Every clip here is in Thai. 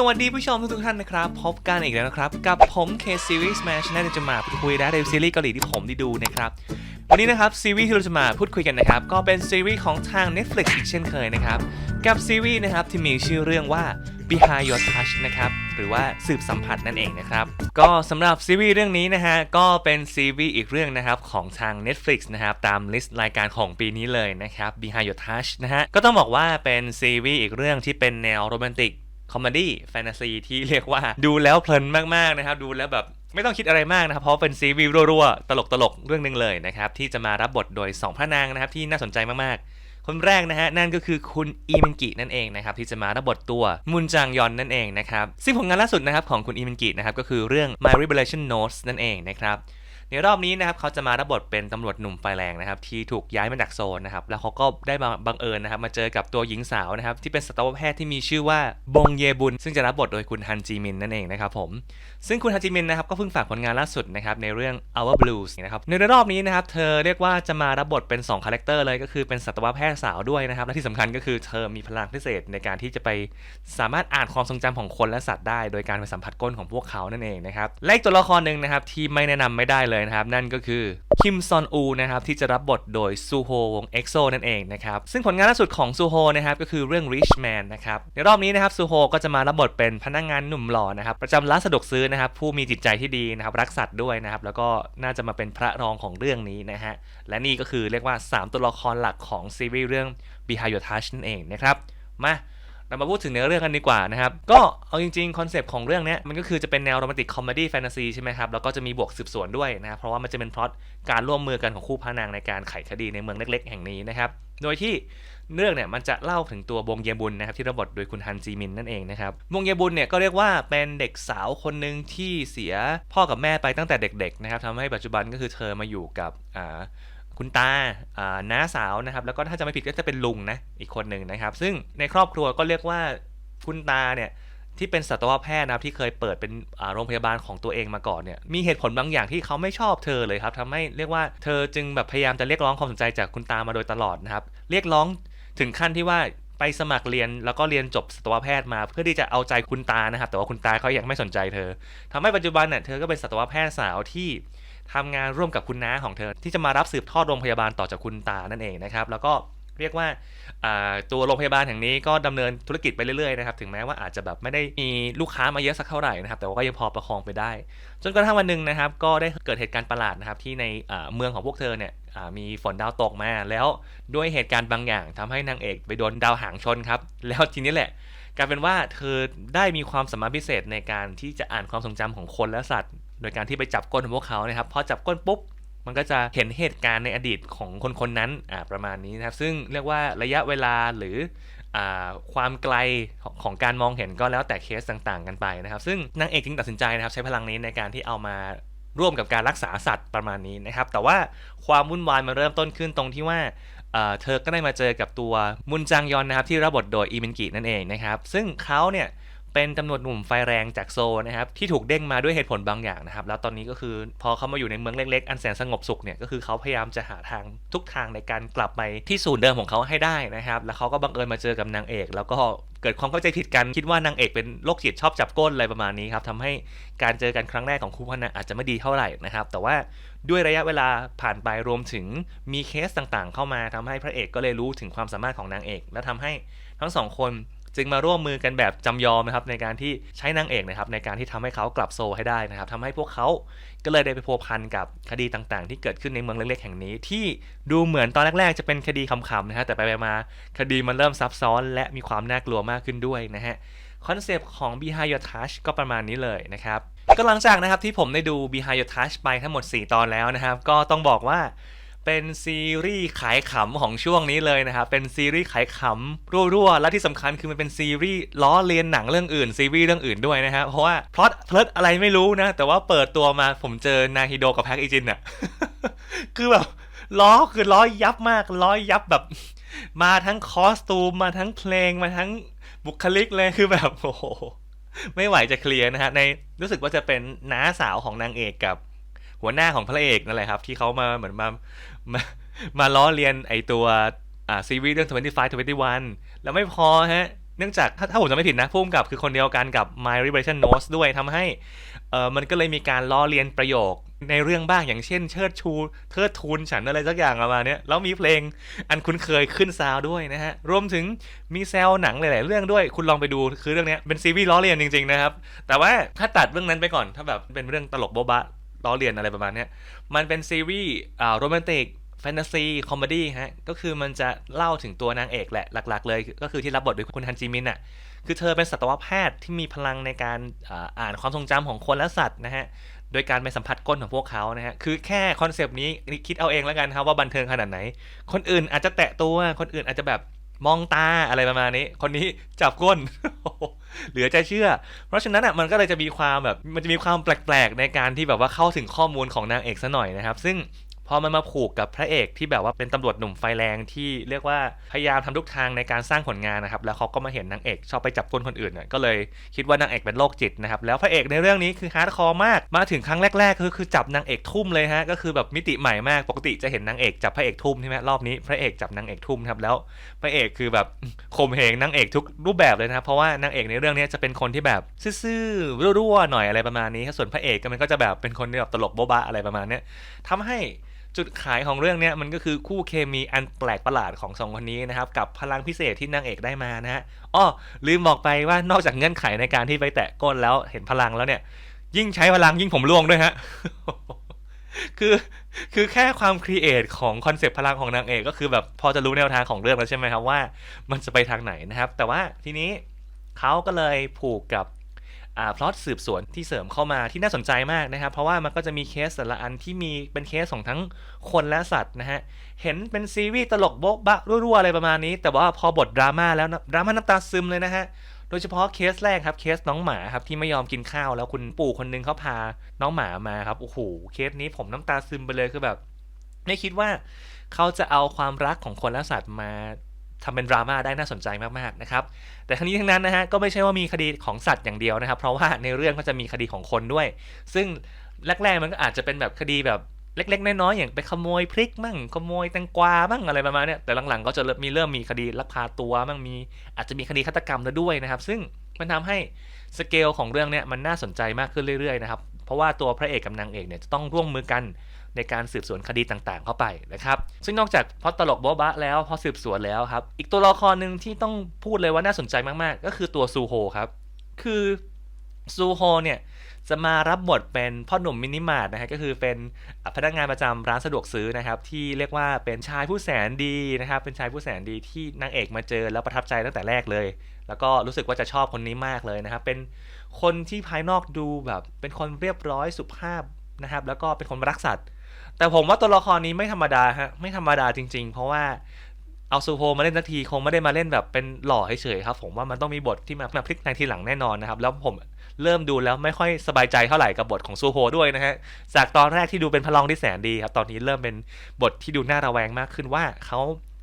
สวัสดีผู้ชมทุกๆท่านนะครับ พบกันอีกแล้วนะครับ กับผม K Series Smash น่จะมาพูดคุยและเดซีรีส์เกาหลีที่ผมได้ดูนะครับ วันนี้นะครับซีรีส์ที่เราจะมาพูดคุยกันนะครับ ก็เป็นซีรีส์ของทาง Netflix อีกเช่นเคยนะครับ กับซีรีส์นะครับที่มีชื่อเรื่องว่า Behind Your Touch นะครับหรือว่าสืบสัมผัสนั่นเองนะครับ ก็สำหรับซีรีส์เรื่องนี้นะฮะก็เป็นซีรีส์อีกเรื่องนะครับของทาง Netflix นะครับตามลิสต์รายการของปีนี้เลยนะครับ Behind Your Touch นะฮะก็ต้องบอกว่าเป็นซีรีส์อีกเรื่องที่เป็นแนวโรแมนติก คอมเมดี้แฟนตาซีที่เรียกว่าดูแล้วเพลินมากๆนะครับ ดูแล้วแบบไม่ต้องคิดอะไรมากนะครับ เพราะเป็นซีรีส์รัวๆ ตลกๆ เรื่องหนึ่งเลยนะครับ ที่จะมารับบทโดย 2 พระนางนะครับ ที่น่าสนใจมากๆ คนแรกนะฮะนั่นก็คือคุณอีมินกินั่นเองนะครับที่จะมารับบทตัวมุนจางยอนนั่นเองนะครับซึ่งผลงานล่าสุดนะครับของคุณอีมินกินะครับก็คือเรื่อง My Revelation Notes นั่นเองนะครับ ในรอบนี้นะครับเขาจะมารับบทเป็นตำรวจหนุ่มไฟแรงนะครับที่ถูกย้ายมาจากโซนนะครับแล้วเขาก็ได้มาบังเอิญนะครับมาเจอกับตัวหญิงสาวนะครับที่เป็นสัตวแพทย์ที่มีชื่อว่าบงเยบุนซึ่งจะรับบทโดยคุณฮันจีมินนั่นเองนะครับผมซึ่งคุณฮันจีมินนะครับก็เพิ่งฝากผลงานล่าสุดนะครับในเรื่อง Our Blues นะครับในรอบนี้นะครับเธอเรียกว่าจะมารับบทเป็น2คาแรคเตอร์เลยก็คือเป็นสัตวแพทย์สาวด้วยนะครับและที่สำคัญก็คือเธอมีพลังพิเศษในการที่จะไปสามารถอ่านความทรงจำของคนและสัตว์ได้ โดยการไปสัมผัสก้นของพวกเขานั่นเองนะครับและตัวละครหนึ่งนะครับที่ไม่แนะนำไม่ได้เลยนะครับ นั่นก็คือคิมซอนอูนะครับที่จะรับบทโดยซูโฮวงเอ็กโซนั่นเองนะครับซึ่งผลงานล่าสุดของซูโฮนะครับก็คือเรื่อง Rich Man นะครับในรอบนี้นะครับซูโฮก็จะมารับบทเป็นพนักงานหนุ่มหล่อนะครับประจำร้านสะดวกซื้อนะครับผู้มีจิตใจที่ดีนะครับรักสัตว์ด้วยนะครับแล้วก็น่าจะมาเป็นพระรองของเรื่องนี้นะฮะและนี่ก็คือเรียกว่า 3 ตัวละครหลักของซีรีส์เรื่อง Behind Your Touch นั่นเองนะครับมา เรามาพูดถึงเนื้อเรื่องกันดีกว่านะครับ ก็เอาจริงๆ คอนเซปต์ของเรื่องนี้มันก็คือจะเป็นแนวโรแมนติกคอมเมดี้แฟนตาซีใช่ไหมครับ แล้วก็จะมีบวกสืบสวนด้วยนะครับเพราะว่ามันจะเป็นพล็อตการร่วมมือกันของคู่พระนางในการไขคดีในเมืองเล็ก ๆ แห่งนี้นะครับโดยที่เรื่องเนี่ยมันจะเล่าถึงตัวบงเยบุนนะครับที่รับบทโดยคุณฮันจีมินนั่นเองนะครับบงเยบุนเนี่ยก็เรียกว่าเป็นเด็กสาวคนหนึ่งที่เสียพ่อกับแม่ไปตั้งแต่เด็กๆนะครับทำให้ปัจจุบันก็คือเธอมาอยู่กับอ่า คุณตาน้าสาวนะครับ แล้วก็ถ้าจะไม่ผิดก็จะเป็นลุงนะอีกคนหนึ่งนะครับ ซึ่งในครอบครัวก็เรียกว่าคุณตาเนี่ยที่เป็นสัตวแพทย์นะครับที่เคยเปิดเป็นโรงพยาบาลของตัวเองมาก่อนเนี่ยมีเหตุผลบางอย่างที่เขาไม่ชอบเธอเลยครับทำให้เรียกว่าเธอจึงแบบพยายามจะเรียกร้องความสนใจจากคุณตามาโดยตลอดนะครับ เรียกร้องถึงขั้นที่ว่าไปสมัครเรียนแล้วก็เรียนจบสัตวแพทย์มา เพื่อที่จะเอาใจคุณตานะครับ แต่ว่าคุณตาเขายังไม่สนใจเธอทำให้ปัจจุบันเนี่ยเธอก็เป็นสัตวแพทย์สาวที่ ทำงานร่วมกับคุณน้าของเธอ ที่จะมารับสืบทอดโรงพยาบาลต่อจากคุณตานั่นเองนะครับ แล้วก็เรียกว่าตัวโรงพยาบาลแห่งนี้ก็ดำเนินธุรกิจไปเรื่อยๆนะครับถึงแม้ว่าอาจจะแบบไม่ได้มีลูกค้ามาเยอะสักเท่าไหร่นะครับแต่ว่าก็ยังพอประคองไปได้ จนกระทั่งวันหนึ่งนะครับก็ได้เกิดเหตุการณ์ประหลาดนะครับที่ในเมืองของพวกเธอเนี่ยมีฝนดาวตกมาแล้วด้วยเหตุการณ์บางอย่างทำให้นางเอกไปโดนดาวหางชนครับแล้วทีนี้แหละกลายเป็นว่าเธอได้มีความสามารถพิเศษในการที่จะอ่านความทรงจำของคนและสัตว์ โดยการที่ไปจับก้นของพวกเขานะครับพอจับก้นปุ๊บมันก็จะเห็นเหตุการณ์ในอดีตของคนคนนั้นอ่าประมาณนี้นะครับ ซึ่งเรียกว่าระยะเวลาหรืออความไกลของของการมองเห็นก็แล้วแต่เคสต่างๆ กันไปนะครับ ซึ่งนางเอกจึงตัดสินใจนะครับ ใช้พลังนี้ในการที่เอามาร่วมกับการรักษาสัตว์ประมาณนี้นะครับ แต่ว่าความวุ่นวายมันเริ่มต้นขึ้นตรงที่ว่าเอ่อเธอก็ได้มาเจอกับตัวมุนจางยอนนะครับที่รับบทโดยอีมินกินั่นเองนะครับ ซึ่งเขาเนี่ย เป็นตำรวจหนุ่มไฟแรงจากโซนะครับที่ถูกเด้งมาด้วยเหตุผลบางอย่างนะครับ แล้วตอนนี้ก็คือพอเขามาอยู่ในเมืองเล็กๆ อันแสนสงบสุขเนี่ยก็คือเขาพยายามจะหาทางทุกทางในการกลับไปที่ศูนย์เดิมของเขาให้ได้นะครับ แล้วเขาก็บังเอิญมาเจอกับนางเอก แล้วก็เกิดความเข้าใจผิดกันคิดว่านางเอกเป็นโรคจิตชอบจับก้นอะไรประมาณนี้ครับทำให้การเจอกันครั้งแรกของคู่พระนอาจจะไม่ดีเท่าไหร่นะครับ แต่ว่าด้วยระยะเวลาผ่านไปรวมถึงมีเคสต่างๆ เข้ามาทำให้พระเอกก็เลยรู้ถึงความสามารถของนางเอก และทำให้ทั้งสองคน จึงมาร่วมมือกันแบบจำยอมนะครับในการที่ใช้นางเอกนะครับในการที่ทำให้เขากลับโซลให้ได้นะครับทำให้พวกเขาก็เลยได้ไปพัวพันกับคดีต่างๆ ที่เกิดขึ้นในเมืองเล็กๆแห่งนี้ ที่ดูเหมือนตอนแรกๆ จะเป็นคดีขำๆนะฮะแต่ไปๆมาคดีมันเริ่มซับซ้อน และมีความน่ากลัวมากขึ้นด้วยนะฮะคอนเซปต์ของ Behind Your Touch ก็ประมาณนี้เลยนะครับก็หลังจากนะครับที่ผมได้ดู Behind Your Touch ไปทั้งหมด 4 ตอนแล้วนะครับ ก็ต้องบอกว่า เป็นซีรีส์ขายขำของช่วงนี้เลยนะครับ เป็นซีรีส์ขายขำรั่วๆ และที่สำคัญคือมันเป็นซีรีส์ล้อเลียนหนังเรื่องอื่นซีรีส์เรื่องอื่นด้วยนะครับเพราะว่าพล็อตเพลิดอะไรไม่รู้นะ แต่ว่าเปิดตัวมาผมเจอนาฮิโดกับแพ็กอีจินอะคือแบบล้อคือล้อยับมากล้อยับแบบ มาทั้งคอสตูมมาทั้งเพลงมาทั้งบุคลิกเลยคือแบบโอ้โหไม่ไหวจะเคลียร์นะฮะในรู้สึกว่าจะเป็นน้าสาวของนางเอกกับ หัวหน้าของพระเอกนั่นแหละครับ ที่เขามาเหมือนมามามาล้อเลียนไอตัวอ่าซีรีส์เรื่อง 25 21 แล้วไม่พอฮะ เนื่องจากถ้าถ้าผมจะไม่ผิดนะพุ่มกับคือคนเดียวกันกับ My Liberation Notes ด้วยทำให้เออมันก็เลยมีการล้อเลียนประโยคในเรื่องบ้างอย่างเช่นเชิดชูเทิดทูนฉันอะไรสักอย่างประมาณเนี้ยแล้วมีเพลงอันคุ้นเคยขึ้นซาวด้วยนะฮะ รวมถึงมีแซวหนังหลาย ๆ เรื่องด้วยคุณลองไปดูคือเรื่องนี้เป็นซีรีส์ล้อเลียนจริง ๆ นะครับ แต่ว่าถ้าตัดเรื่องนั้นไปก่อนถ้าแบบเป็นเรื่องตลกโบ๊ะบะ ล้อเลียนอะไรประมาณนี้มันเป็นซีรีส์โรแมนติกแฟนตาซีคอมเมดี้ฮะ ก็คือมันจะเล่าถึงตัวนางเอกแหละ หลัก ๆ เลยก็คือที่รับบทโดยคุณฮันจิมินอะ คือเธอเป็นสัตวแพทย์ที่มีพลังในการอ่านความทรงจำของคนและสัตว์นะฮะ โดยการไปสัมผัสก้นของพวกเขานะฮะ คือแค่คอนเซปต์นี้คิดเอาเองแล้วกันครับว่าบันเทิงขนาดไหน คนอื่นอาจจะแตะตัว คนอื่นอาจจะแบบมองตาอะไรประมาณนี้ คนนี้จับก้น เหลือจะเชื่อ เพราะฉะนั้นอะมันก็เลยจะมีความแบบมันจะมีความแปลกๆ ในการที่แบบว่าเข้าถึงข้อมูลของนางเอกซะหน่อยนะครับ ซึ่ง พอมันมาผูกกับพระเอกที่แบบว่าเป็นตำรวจหนุ่มไฟแรงที่เรียกว่าพยายามทำทุกทางในการสร้างผลงานนะครับ แล้วเขาก็มาเห็นนางเอกชอบไปจับก้นคนอื่นเนี่ยก็เลยคิดว่านางเอกเป็นโรคจิตนะครับ แล้วพระเอกในเรื่องนี้คือฮาร์ดคอร์มาก มาถึงครั้งแรกๆคือคือจับนางเอกทุ่มเลยฮะ ก็คือแบบมิติใหม่มาก ปกติจะเห็นนางเอกจับพระเอกทุ่มใช่ไหมรอบนี้พระเอกจับนางเอกทุ่มครับ แล้วพระเอกคือแบบข่มเหงนางเอกทุกรูปแบบเลยนะครับ เพราะว่านางเอกในเรื่องนี้จะเป็นคนที่แบบซื่อๆรั่วๆหน่อยอะไรประมาณนี้ ส่วนพระเอกก็มันก็จะแบบเป็นคนที่แบบตลกโบ๊ะบะอะไรประมาณนี้ทำให้ จุดขายของเรื่องเนี้ยมันก็คือคู่เคมีอันแปลกประหลาดของสองคนนี้นะครับกับพลังพิเศษที่นางเอกได้มานะฮะอ้อลืมบอกไปว่านอกจากเงื่อนไขในการที่ไปแตะก้นแล้วเห็นพลังแล้วเนี่ย ยิ่งใช้พลังยิ่งผมร่วงด้วยฮะคือคือแค่ความครีเอทของคอนเซปต์พลังของนางเอกก็คือแบบพอจะรู้แนวทางของเรื่องแล้วใช่ไหมครับว่า มันจะไปทางไหนนะครับ แต่ว่าทีนี้เขาก็เลยผูกกับ พล็อตสืบสวนที่เสริมเข้ามาที่น่าสนใจมากนะครับ เพราะว่ามันก็จะมีเคสแต่ละอันที่มีเป็นเคสของทั้งคนและสัตว์นะฮะ เห็นเป็นซีรีส์ตลกโบ๊ะบะรั่วๆอะไรประมาณนี้ แต่ว่าพอบทดราม่าแล้วดราม่าน้ำตาซึมเลยนะฮะโดยเฉพาะเคสแรกครับเคสน้องหมาครับที่ไม่ยอมกินข้าวแล้วคุณปู่คนนึงเขาพาน้องหมามาครับโอ้โหเคสนี้ผมน้ำตาซึมไปเลยคือแบบ ไม่คิดว่าเขาจะเอาความรักของคนและสัตว์มา ทำเป็นดราม่าได้น่าสนใจมากๆนะครับ แต่ทั้งนี้ทั้งนั้นนะฮะก็ไม่ใช่ว่ามีคดีของสัตว์อย่างเดียวนะครับ เพราะว่าในเรื่องก็จะมีคดีของคนด้วย ซึ่งแรกๆมันก็อาจจะเป็นแบบคดีแบบเล็ก ๆ น้อยๆอย่างไปขโมยพริกมั่งขโมยแตงกวามั่งอะไรประมาณนี้แต่หลังๆ ก็จะมีเริ่มมีคดีลักพาตัวมั่งมี อาจจะมีคดีฆาตกรรมแล้วด้วยนะครับ ซึ่งมันทำให้สเกลของเรื่องเนี้ยมันน่าสนใจมากขึ้นเรื่อยๆนะครับ เพราะว่าตัวพระเอกกับนางเอกเนี่ยจะต้องร่วมมือกันในการสืบสวนคดีต่างๆ เข้าไปนะครับ ซึ่งนอกจากพอตลกโบ๊ะบะแล้วพอสืบสวนแล้วครับ อีกตัวละครหนึ่งที่ต้องพูดเลยว่าน่าสนใจมากๆ ก็คือตัวซูโฮครับ คือซูโฮเนี่ยจะมารับบทเป็นพ่อหนุ่มมินิมาร์ทนะฮะก็คือเป็นพนักงานประจำร้านสะดวกซื้อนะครับ ที่เรียกว่าเป็นชายผู้แสนดีนะครับ เป็นชายผู้แสนดีที่นางเอกมาเจอแล้วประทับใจตั้งแต่แรกเลย แล้วก็รู้สึกว่าจะชอบคนนี้มากเลยนะครับ เป็น คนที่ภายนอกดูแบบเป็นคนเรียบร้อยสุภาพนะครับ แล้วก็เป็นคนรักสัตว์ แต่ผมว่าตัวละครนี้ไม่ธรรมดาฮะไม่ธรรมดาจริง ๆ เพราะว่าเอาซูโฮมาเล่นนาทีคงไม่ได้มาเล่นแบบเป็นหล่อเฉยๆครับ ผมว่ามันต้องมีบทที่มามาพลิกในทีหลังแน่นอนนะครับ แล้วผมเริ่มดูแล้วไม่ค่อยสบายใจเท่าไหร่กับบทของซูโฮด้วยนะฮะจากตอนแรกที่ดูเป็นพลองที่แสนดีครับตอนนี้เริ่มเป็นบทที่ดูน่าระแวงมากขึ้นว่าเขา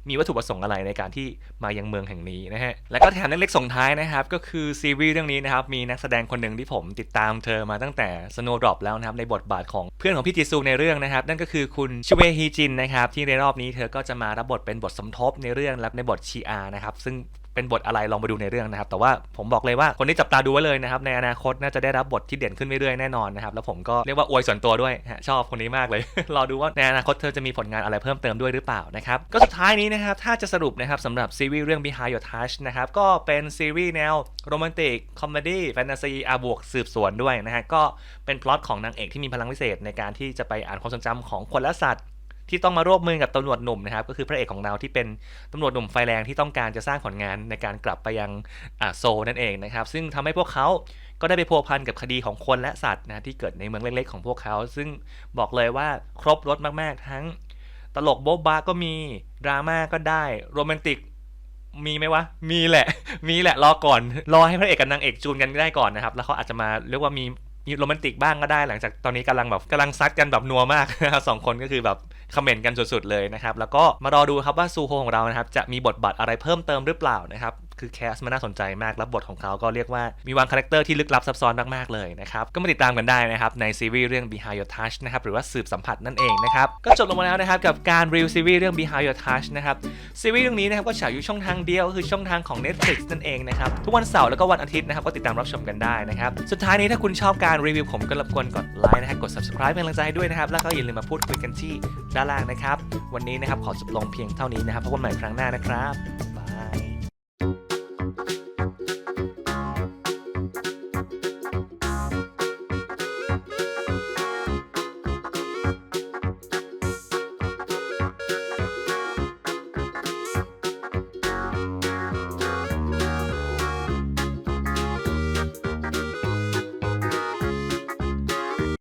มีวัตถุประสงค์อะไรในการที่มายังเมืองแห่งนี้นะฮะ และก็แถมเล็กๆส่งท้ายนะครับ ก็คือซีรีส์เรื่องนี้นะครับ มีนักแสดงคนหนึ่งที่ผมติดตามเธอมาตั้งแต่ Snowdrop แล้วนะครับ ในบทบาทของเพื่อนของพี่จีซูในเรื่องนะครับ นั่นก็คือคุณชเวฮีจินนะครับ ที่ในรอบนี้เธอก็จะมารับบทเป็นบทสมทบในเรื่องและในบทชีอานะครับซึ่ง เป็นบทอะไรลองไปดูในเรื่องนะครับ แต่ว่าผมบอกเลยว่าคนที่จับตาดูไว้เลยนะครับในอนาคตน่าจะได้รับบทที่เด่นขึ้นเรื่อยๆแน่นอนนะครับแล้วผมก็เรียกว่าอวยส่วนตัวด้วยชอบคนนี้มากเลย รอดูว่าในอนาคตเธอจะมีผลงานอะไรเพิ่มเติมด้วยหรือเปล่านะครับก็สุดท้ายนี้นะครับถ้าจะสรุปนะครับสำหรับซีรีส์เรื่อง Behind Your Touch นะครับก็เป็นซีรีส์แนวโรแมนติกคอมเมดี้แฟนตาซีอาบวกสืบสวนด้วยนะฮะก็เป็นพล็อตของนางเอกที่มีพลังพิเศษในการที่จะไปอ่านความทรงจำของคนและสัตว์ ที่ต้องมาร่วมมือกับตำรวจหนุ่มนะครับก็คือพระเอกของเราที่เป็นตำรวจหนุ่มไฟแรงที่ต้องการจะสร้างผลงานในการกลับไปยังโซนั่นเองนะครับซึ่งทำให้พวกเขาก็ได้ไปพัวพันกับคดีของคนและสัตว์นะที่เกิดในเมืองเล็กๆของพวกเขา ซึ่งบอกเลยว่าครบรถมากๆ ทั้งตลกโบ๊ะบะก็มีดราม่าก็ได้โรแมนติกมีไหมวะ มีแหละ มีแหละ รอก่อน รอให้พระเอกกับนางเอกจูนกันได้ก่อนนะครับ แล้วเขาอาจจะมาเรียกว่ามี โรแมนติกบ้างก็ได้หลังจากตอนนี้กำลังแบบกำลังซัดกันแบบนัวมากนะครับสองคนก็คือแบบคอมเมนต์กันสุดๆเลยนะครับ แล้วก็มารอดูครับว่าซูโฮของเรานะครับจะมีบทบาทอะไรเพิ่มเติมหรือเปล่านะครับ คือแคสมันน่าสนใจมากแล้วบทของเขาก็เรียกว่ามีวางคาแรคเตอร์ที่ลึกลับซับซ้อนมากๆเลยนะครับก็มาติดตามกันได้นะครับในซีรีส์เรื่อง Behind Your Touch นะครับหรือว่าสืบสัมผัสนั่นเองนะครับก็จบลงมาแล้วนะครับกับการรีวิวซีรีส์เรื่อง Behind Your Touch นะครับซีรีส์เรื่องนี้นะครับก็ฉายอยู่ช่องทางเดียวคือช่องทางของ Netflix นั่นเองนะครับทุกวันเสาร์แล้วก็วันอาทิตย์นะครับก็ติดตามรับชมกันได้นะครับสุดท้ายนี้ถ้าคุณชอบการรีวิวผมก็รบกวนกดไลค์นะฮะกด subscribe เป็นกำลังใจด้วยนะครับแล้วก็อย่าลืมมาพูดคุยกันที่ด้านล่างนะครับวันนี้นะครับขอจบลงเพียงเท่านี้นะครับพบกันใหม่ครั้งหน้านะครับ